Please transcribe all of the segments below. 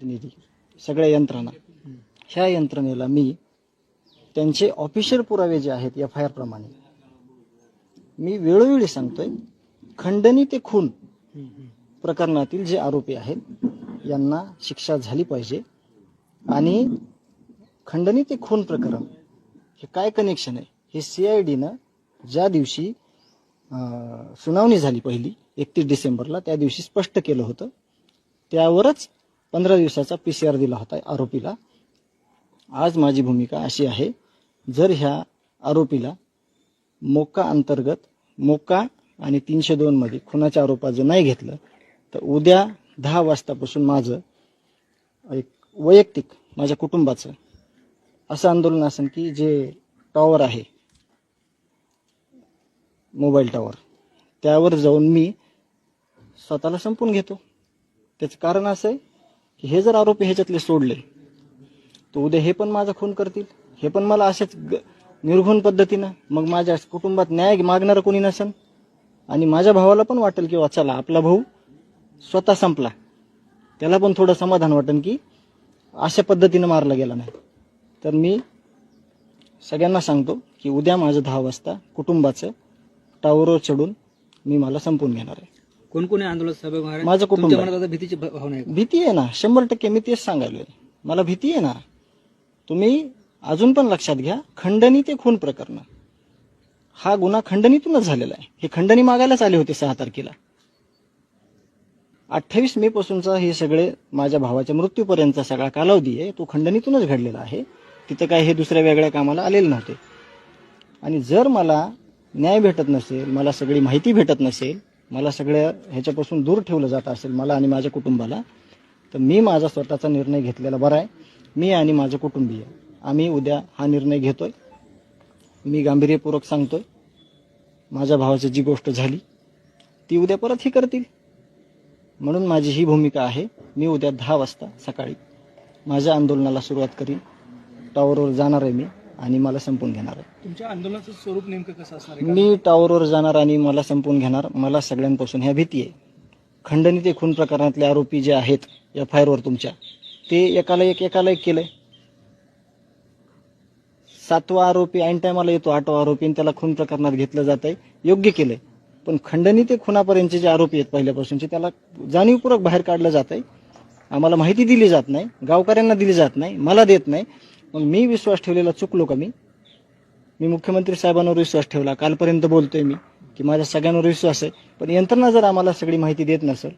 प्रतिनिधी सगळ्या यंत्रणा. ह्या यंत्रणेला मी त्यांचे ऑफिशियल पुरावे जे आहेत एफ आय आर प्रमाणे मी वेळोवेळी सांगतोय खंडणी ते खून प्रकरणातील जे आरोपी आहेत यांना शिक्षा झाली पाहिजे. आणि खंडणी ते खून प्रकरण हे काय कनेक्शन आहे? हे सीआयडीनं ज्या दिवशी सुनावणी झाली पहिली एकतीस डिसेंबरला त्या दिवशी स्पष्ट केलं होतं. त्यावरच पंधरा दिवसाचा पी सी आर दिला होता आरोपीला. आज माझी भूमिका अशी आहे जर ह्या आरोपीला मोका अंतर्गत मोका आणि तीनशे दोनमध्ये खुनाच्या आरोपात जर नाही घेतलं तर उद्या दहा वाजतापासून माझं एक वैयक्तिक माझ्या कुटुंबाचं असं आंदोलन असेल की जे टॉवर आहे मोबाईल टॉवर त्यावर जाऊन मी स्वतःला संपून घेतो. त्याचं कारण असं आहे की हे जर आरोपी ह्याच्यातले सोडले तर उद्या हे पण माझा खून करतील. हे पण मला असेच ग- निर्घुण पद्धतीनं मग माझ्या कुटुंबात न्याय मागणारं कोणी नसन? आणि माझ्या भावाला पण वाटेल की वाचाला आपला भाऊ स्वतः संपला. त्याला पण थोडं समाधान वाटेल की अशा पद्धतीनं मारला गेला नाही. तर मी सगळ्यांना सांगतो की उद्या माझं दहा वाजता कुटुंबाचं टावरवर चढून मी मला संपून घेणार आहे. कोण कोणी आंदोलन सहभागी होणार आहे? माझं कुटुंब तुमच्या आहे. मनात आता भीतीची भ- भावना आहे का? भीती आहे ना. शंभर टक्के मी तेच सांगायलोय. मला भीती आहे ना. तुम्ही अजून पण लक्षात घ्या. खंडणी ते खून प्रकरण. हा गुन्हा खंडणीतूनच झालेला आहे. हे खंडणी मागायलाच आले होते सहा तारखेला. अठ्ठावीस मे पासूनचा हे सगळे माझ्या भावाच्या मृत्यूपर्यंतचा सगळा कालावधी आहे. तो खंडणीतूनच घडलेला आहे. तिथं काय हे दुसऱ्या वेगळ्या कामाला आलेले नव्हते. आणि जर मला न्याय भेटत नसेल मला सगळी माहिती भेटत नसेल मला सगळ्या ह्याच्यापासून दूर ठेवलं जात असेल मला आणि माझ्या कुटुंबाला तर मी माझा स्वतःचा निर्णय घेतलेला बरा आहे. मी आणि माझं कुटुंबीय आम्ही उद्या हा निर्णय घेतोय. मी गांभीर्यपूर्वक सांगतोय माझ्या भावाची जी गोष्ट झाली ती उद्या परत ही करतील. म्हणून माझी ही भूमिका आहे मी उद्या दहा वाजता सकाळी माझ्या आंदोलनाला सुरुवात करीन. टॉवरवर जाणार आहे मी. आणि मला संपून घेणार आहे. तुमच्या आंदोलनाचं स्वरूप नेमकं कसं असणार मी टॉवरवर जाणार आणि मला संपून घेणार. मला सगळ्यांपासून ह्या भीती आहे. खंडणी ते खून प्रकरणातले आरोपी जे आहेत एफ आय आरवर तुमच्या ते एकाला एक एकाला एक केलंय. सातवा आरोपी ऐन टायमाला येतो आठवा आरोपी आणि त्याला खून प्रकरणात घेतलं जात आहे योग्य केलंय. पण खंडणी ते खुनापर्यंतचे जे आरोपी आहेत पहिल्यापासूनचे त्याला जाणीवपूर्वक बाहेर काढलं जात आहे आम्हाला माहिती दिली जात नाही. गावकऱ्यांना दिली जात नाही. मला देत नाही. मग मी विश्वास ठेवलेला चुकलो का मी? मी मुख्यमंत्री साहेबांवर विश्वास ठेवला. कालपर्यंत बोलतोय मी की माझ्या सगळ्यांवर विश्वास आहे. पण यंत्रणा जर आम्हाला सगळी माहिती देत नसेल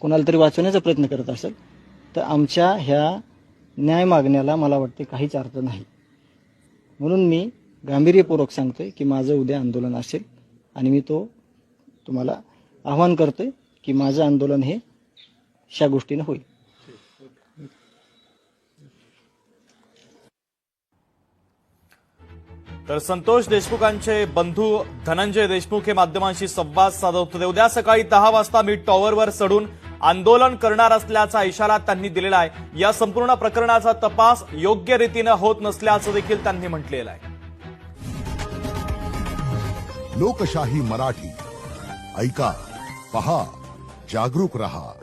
कोणाला तरी वाचवण्याचा प्रयत्न करत असेल तर आमच्या ह्या न्याय मागण्याला मला वाटते काहीच अर्थ नाही. म्हणून मी गांभीर्यपूर्वक सांगतोय की माझं उद्या आंदोलन असेल आणि मी तो तुम्हाला आव्हान करतोय की माझं आंदोलन हे अशा गोष्टीनं होईल. तर संतोष देशमुखांचे बंधू धनंजय देशमुख हे माध्यमांशी संवाद साधत होते. उद्या सकाळी दहा वाजता मी टॉवरवर चढून आंदोलन करणार असल्याचा इशारा त्यांनी दिलेला आहे. या संपूर्ण प्रकरणाचा तपास योग्य रीतीनं होत नसल्याचं देखील त्यांनी म्हटलेलं आहे. लोकशाही मराठी. ऐका पहा जागरूक रहा.